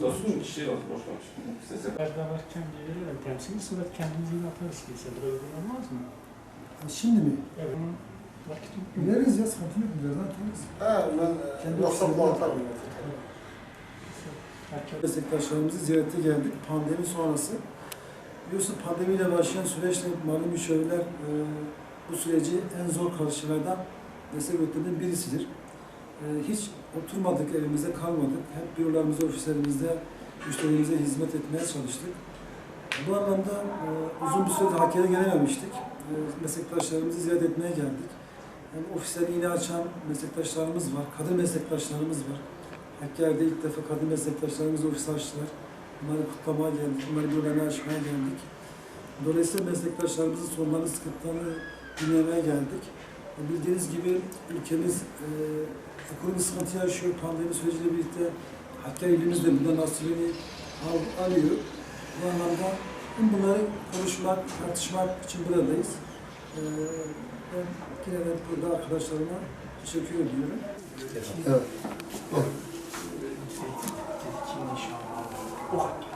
Dostum kişi yok, boş konuş. Sesi. Beraber kendileri temsili sonra kendimizi yaparız ki sen böyle olmaz mı? Şimdi mi? Evet. Vakit yok. Bileriz ya sıkıntı yok. Birazdan tanırız. Ha, ben Kendi yoksa muhatap Meslektaşlarımızı ziyarete geldik. Pandemi sonrası. Biliyorsun pandemiyle başlayan süreçte malum müşavirler e, bu süreci en zor karşılardan meslek örgütlerinden birisidir. E, hiç oturmadık, evimizde kalmadık. Hep bürolarımızda, ofislerimizde müşterimize hizmet etmeye çalıştık. Bu anlamda e, uzun bir süredir Hakkari'ye gelememiştik. E, meslektaşlarımızı ziyaret etmeye geldik. Yani ofisleri yeni açan meslektaşlarımız var, kadın meslektaşlarımız var. Hakkari'de ilk defa kadın meslektaşlarımız ofis açtılar. Bunları kutlamaya geldik, bunları bürolarını açmaya geldik. Dolayısıyla meslektaşlarımızın sorunlarını, sıkıntılarını dinlemeye geldik. E, bildiğiniz gibi ülkemiz e, ekonomik sıkıntı yaşıyor. Pandemi süreciyle birlikte hatta elimiz de bundan nasibini al, alıyor. Bu anlamda bunları konuşmak, tartışmak için buradayız. E, ben yine de burada arkadaşlarıma teşekkür ediyorum. Evet. evet. Oh.